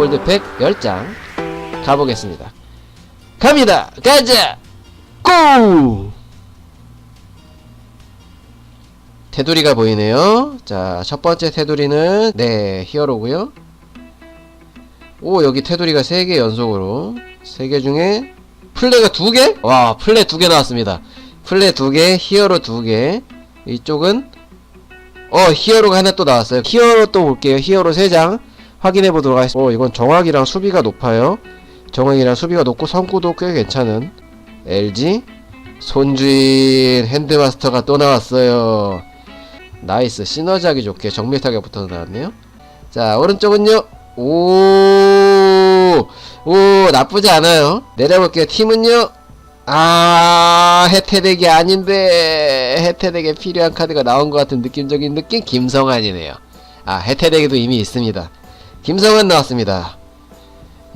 골드팩 10장 가보겠습니다. 갑니다. 가자. 고! 테두리가 보이네요. 자, 첫 번째 테두리는 네, 히어로고요. 오, 여기 테두리가 3개 연속으로 3개 중에 플레가 2개? 와, 플레 2개 나왔습니다. 플레 2개, 히어로 2개. 이쪽은 어, 히어로가 하나 또 나왔어요. 히어로 또 볼게요. 히어로 3장 확인해 보도록 하겠습니다. 오, 이건 정확이랑 수비가 높아요. 정확이랑 수비가 높고 성구도 꽤 괜찮은 LG 손주인 핸드마스터가 또 나왔어요. 나이스 시너지하기 좋게 정밀타격 붙어서 나왔네요. 자 오른쪽은요. 오, 오 나쁘지 않아요. 내려볼게요. 팀은요. 아 해태덱이 아닌데 해태덱에 필요한 카드가 나온 것 같은 느낌적인 느낌 김성환이네요. 아 해태덱에도 이미 있습니다. 김성환 나왔습니다.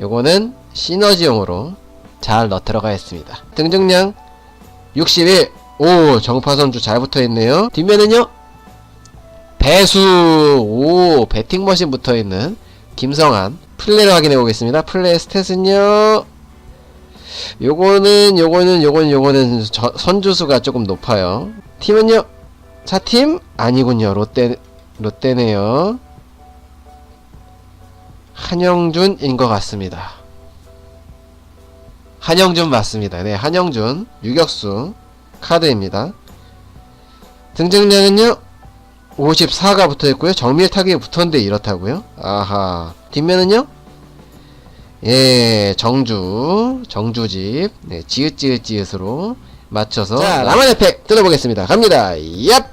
요거는 시너지용으로 잘 넣도록 하겠습니다. 등등량 61. 오, 정파선주 잘 붙어 있네요. 뒷면은요? 배수. 오, 배팅머신 붙어 있는 김성한. 플레이를 확인해 보겠습니다. 플레이 스탯은요? 요거는, 요거는, 요거는, 요거는 저- 선주수가 조금 높아요. 팀은요? 차팀? 아니군요. 롯데, 롯데네요. 한영준인 것 같습니다. 한영준 맞습니다. 네, 한영준 유격수 카드입니다. 등장량은요 54가 붙어 있고요. 정밀 타격이 붙었는데 이렇다고요? 아하. 뒷면은요? 예, 정주, 정주집, 네, 지읒지읒지읒으로 맞춰서 자, 라만 effect 뜯어보겠습니다. 갑니다. 얍!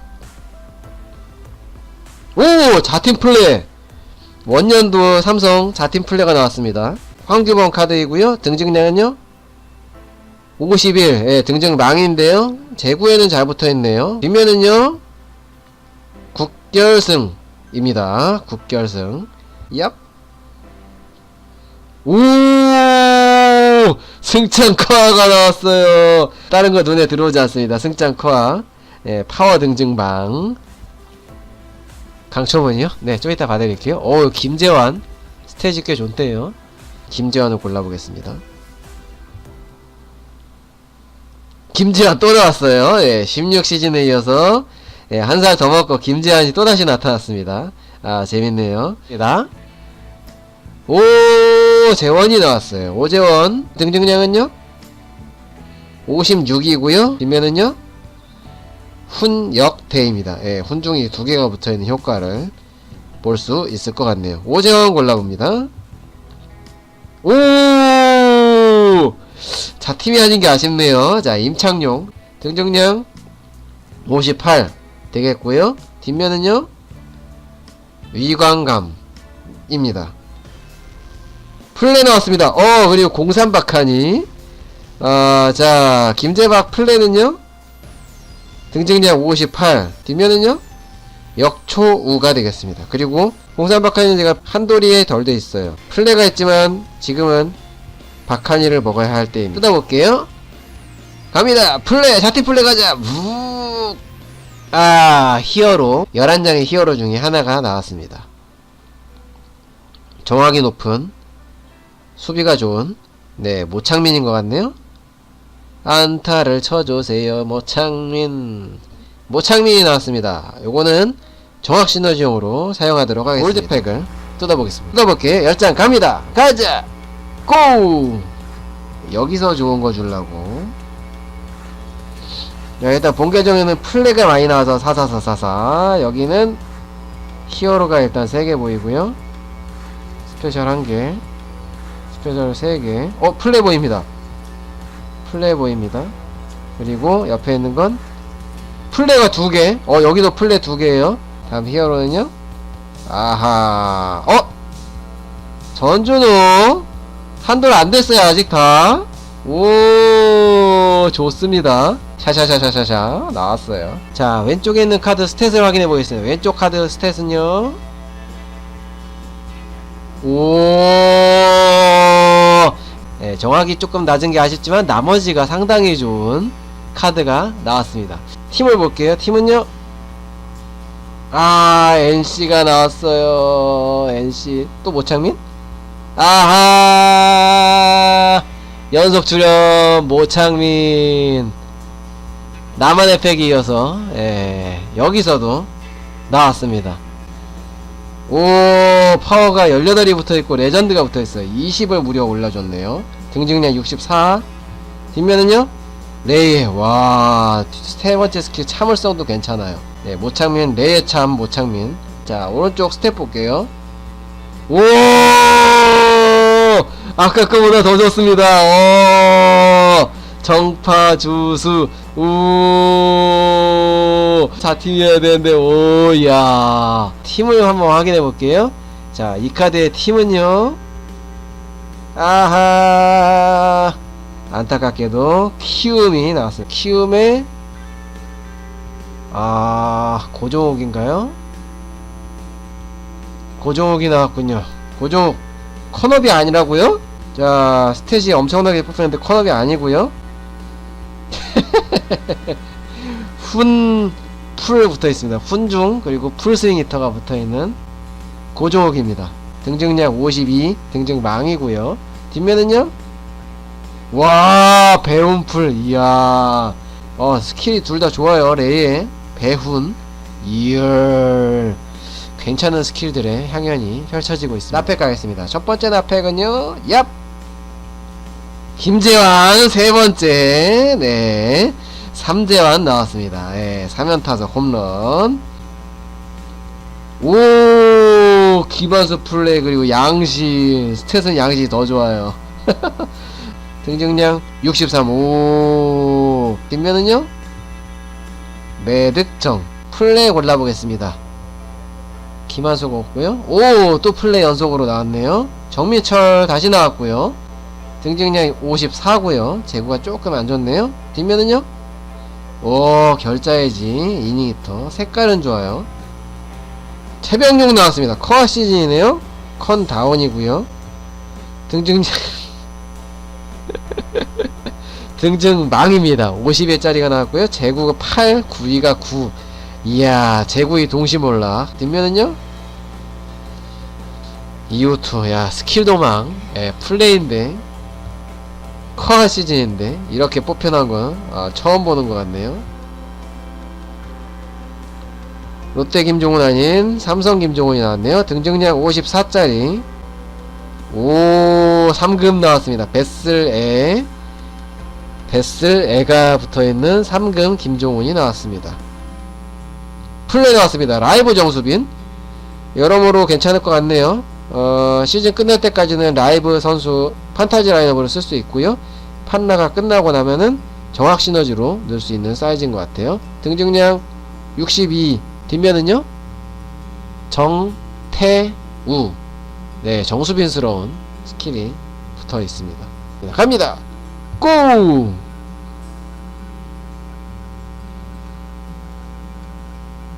오! 자팀 플레이! 원년도 삼성 자팀 플레이가 나왔습니다. 황규범 카드이고요. 등증량은요? 51, 예, 등등 망인데요. 재구에는 잘 붙어있네요. 뒷면은요, 국결승입니다. 국결승. 얍. 오! 승찬 커아가 나왔어요. 다른 거 눈에 들어오지 않습니다. 승찬 커아. 예, 파워 등증방. 강초문이요? 네, 좀 이따 봐드릴게요. 오, 김재환. 스테이지 꽤 좋대요. 김재환을 골라보겠습니다. 김지한 또 나왔어요. 예, 16시즌에 이어서 예, 한 살 더 먹고 김지한이 또 다시 나타났습니다. 아, 재밌네요. 나 오, 재원이 나왔어요. 오재원 등등량은요? 56이고요. 뒷면은요? 훈역대입니다. 예, 훈중이 두 개가 붙어 있는 효과를 볼 수 있을 것 같네요. 오재원 골라봅니다. 오! 자, 팀이 아닌 게 아쉽네요. 자, 임창용. 등정량 58 되겠고요. 뒷면은요. 위광감입니다. 플레 나왔습니다. 어, 그리고 공산박하니. 아, 자, 김재박 플레는요. 등정량 58. 뒷면은요. 역초우가 되겠습니다. 그리고 공산박하니는 제가 한도리에 덜 돼 있어요. 플레가 있지만 지금은 박하니를 먹어야 할 때입니다. 뜯어볼게요. 갑니다. 플레, 자티 플레 가자. 우. 아, 히어로. 11장의 히어로 중에 하나가 나왔습니다. 정확이 높은, 수비가 좋은, 네, 모창민인 것 같네요. 안타를 쳐주세요, 모창민. 모창민이 나왔습니다. 요거는 정확 시너지용으로 사용하도록 하겠습니다. 골드팩을 뜯어보겠습니다. 뜯어볼게요. 10장 갑니다. 가자! 고! 여기서 좋은 거 주려고. 야, 일단 본 계정에는 플레가 많이 나와서 사사사사사. 여기는 히어로가 일단 3개 보이고요. 스페셜 1개. 스페셜 3개. 어, 플레 보입니다. 플레 보입니다. 그리고 옆에 있는 건 플레가 2개. 어, 여기도 플레 2개예요. 다음 히어로는요. 아하. 어? 전준호. 한돌 안 됐어요 아직 다. 오 좋습니다. 샤샤샤샤샤샤 나왔어요. 자 왼쪽에 있는 카드 스탯을 확인해 보겠습니다. 왼쪽 카드 스탯은요. 오. 네, 정확히 조금 낮은 게 아쉽지만 나머지가 상당히 좋은 카드가 나왔습니다. 팀을 볼게요. 팀은요. 아 NC가 나왔어요. NC 또 모창민? 아하 연속 출연 모창민 나만의 팩이 이어서 예, 여기서도 나왔습니다 오 파워가 18이 붙어있고 레전드가 붙어있어요 20을 무려 올려줬네요 등증량 64 뒷면은요? 레이 와세 번째 스킬 참을성도 괜찮아요. 네 모창민 레이의 참 모창민 자 오른쪽 스텝 볼게요. 오! 아까 거보다 더 좋습니다. 오! 정파 주수 우자 팀이어야 되는데 오야. 팀을 한번 확인해 볼게요. 자 이 카드의 팀은요 아하. 안타깝게도 키움이 나왔어요. 키움의 아 고종욱인가요? 고종욱이 나왔군요. 고종욱. 컨업이 아니라고요? 자 스탯이 엄청나게 뽑혔는데 컨업이 아니고요. 훈 풀 붙어있습니다. 훈중 그리고 풀스윙 히터가 붙어있는 고종욱입니다 등증량 52 등증 망이고요. 뒷면은요? 와 배운풀. 이야. 어 스킬이 둘 다 좋아요 레이의 배훈. 이얼 괜찮은 스킬들의 향연이 펼쳐지고 있습니다. 나팩 가겠습니다. 첫 번째 나팩은요? 얍! 김재환 세 번째. 네. 삼재환 나왔습니다. 예, 3연타석 홈런. 오 기반수 플레이 그리고 양시 스탯은 양시 더 좋아요 등증량 63. 오. 뒷면은요? 매득정. 플레이 골라보겠습니다. 김한수가 없고요. 오, 또 플레이 연속으로 나왔네요. 정미철 다시 나왔고요. 등증량이 54고요. 재구가 조금 안 좋네요. 뒷면은요? 오, 결자해지. 이닝히터. 색깔은 좋아요. 최병용 나왔습니다. 커 시즌이네요. 컨 다운이고요. 등증량 등증 망입니다. 50회짜리가 나왔고요. 재구가 8, 9위가 9. 이야, 재구이 동시몰락. 뒷면은요? 이오투, 야, 스킬 도망. 예, 플레이인데. 커하 시즌인데. 이렇게 뽑혀난 건, 아, 처음 보는 것 같네요. 롯데 김종훈 아닌 삼성 김종훈이 나왔네요. 등증량 54짜리. 오, 3금 나왔습니다. 베슬에. 베슬 애가 붙어있는 3금 김종훈이 나왔습니다. 플레이 나왔습니다. 라이브 정수빈 여러모로 괜찮을 것 같네요. 어, 시즌 끝날 때까지는 라이브 선수 판타지 라인업으로 쓸 수 있고요. 판나가 끝나고 나면은 정확 시너지로 넣을 수 있는 사이즈인 것 같아요. 등증량 62 뒷면은요 정태우 네 정수빈스러운 스킬이 붙어 있습니다. 갑니다. 고!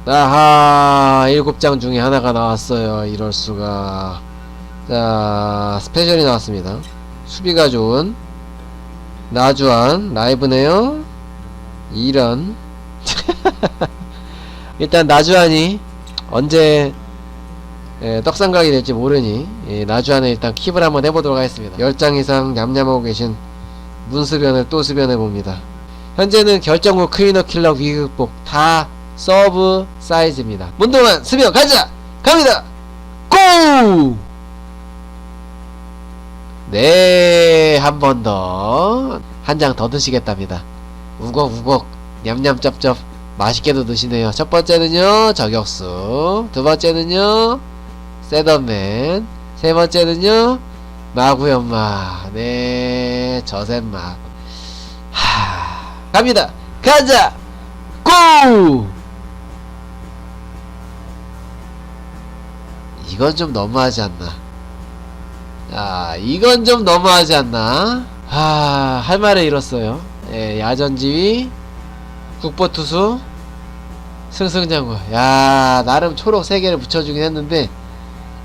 아하, 일곱 장 중에 하나가 나왔어요. 이럴 수가. 자, 스페셜이 나왔습니다. 수비가 좋은 나주한 라이브네요. 이런. 일단 나주한이 언제 예, 떡상각이 될지 모르니 예, 나주한에 일단 킵을 한번 해보도록 하겠습니다. 10장 이상 냠냠하고 계신 문수변을 또 수변해 봅니다. 현재는 결정 후 클리너 킬러 위극복 다 서브 사이즈입니다. 문동환 수변 가자 갑니다 고! 네, 한 번 더. 한 장 더 드시겠답니다. 우걱우걱, 냠냠짭짭, 맛있게도 드시네요. 첫 번째는요, 저격수. 두 번째는요, 셋업맨. 세 번째는요, 마구연마. 네, 저센마. 하, 갑니다. 가자! 고! 이건 좀 너무하지 않나. 아, 이건 좀 너무하지 않나? 아, 할 말을 잃었어요. 예, 야전지휘, 국보투수, 승승장구. 야, 나름 초록 3개를 붙여주긴 했는데,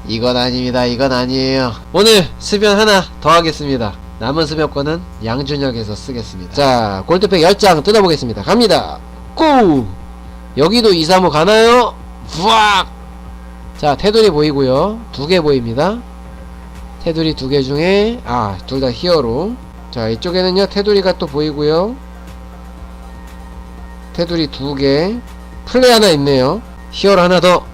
이건 아닙니다. 이건 아니에요. 오늘 수변 하나 더 하겠습니다. 남은 수변권은 양준혁에서 쓰겠습니다. 자, 골드팩 10장 뜯어보겠습니다. 갑니다. 고! 여기도 2, 3호 가나요? 부악! 자, 테두리 보이고요. 두 개 보입니다. 테두리 두 개 중에 아 둘 다 히어로 자 이쪽에는요 테두리가 또 보이고요 테두리 두 개 플레이 하나 있네요 히어로 하나 더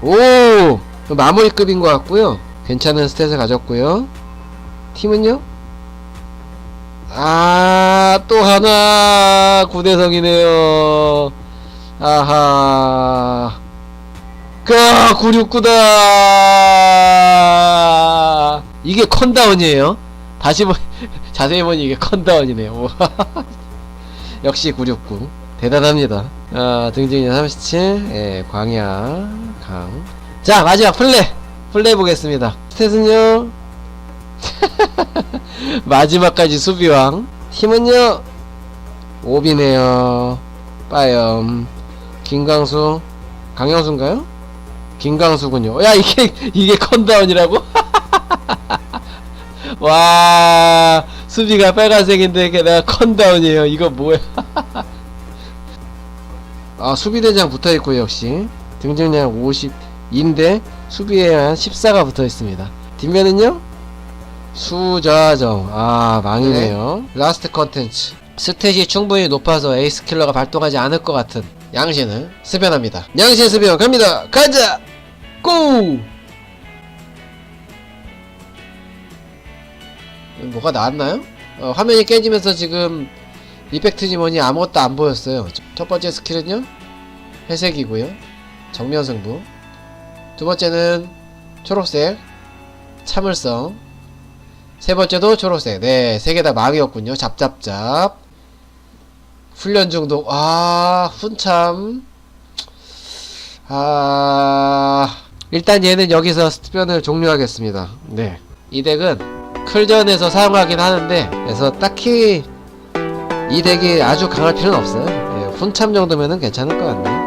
오! 마무리급인 것 같고요 괜찮은 스탯을 가졌고요 팀은요? 아, 또 하나 구대성이네요. 아하. 그 969다. 이게 컨다운이에요. 다시 보 자세히 보니 이게 컨다운이네요. 역시 969. 대단합니다. 아, 등진이 37, 예, 광야, 강. 자, 마지막 플레이! 플레이 보겠습니다. 스탯은요? 마지막까지 수비왕 팀은요 오비네요 빠염 김강수 강영수인가요? 김강수군요 야 이게 이게 컨다운이라고? 와 수비가 빨간색인데 게다가 컨다운이에요. 이거 뭐야? 아 수비대장 붙어있고 역시. 등진량 52인데 수비에 한 14가 붙어있습니다. 뒷면은요? 수자정. 아 망이네요. 라스트 컨텐츠. 스탯이 충분히 높아서 에이스 킬러가 발동하지 않을 것 같은 양신을 수변합니다. 양신 수변 갑니다. 가자! 고 뭐가 나왔나요? 어, 화면이 깨지면서 지금 이펙트지 뭐니 아무것도 안 보였어요 첫 번째 스킬은요 회색이고요 정면 승부 두 번째는 초록색 참을성 세 번째도 초록색. 네, 세 개 다 망이었군요. 잡잡잡. 훈련 중독. 아, 훈참. 아, 일단 얘는 여기서 스편을 종료하겠습니다. 네. 이 덱은 클전에서 사용하긴 하는데, 그래서 딱히 이 덱이 아주 강할 필요는 없어요. 네, 훈참 정도면은 괜찮을 것 같네요.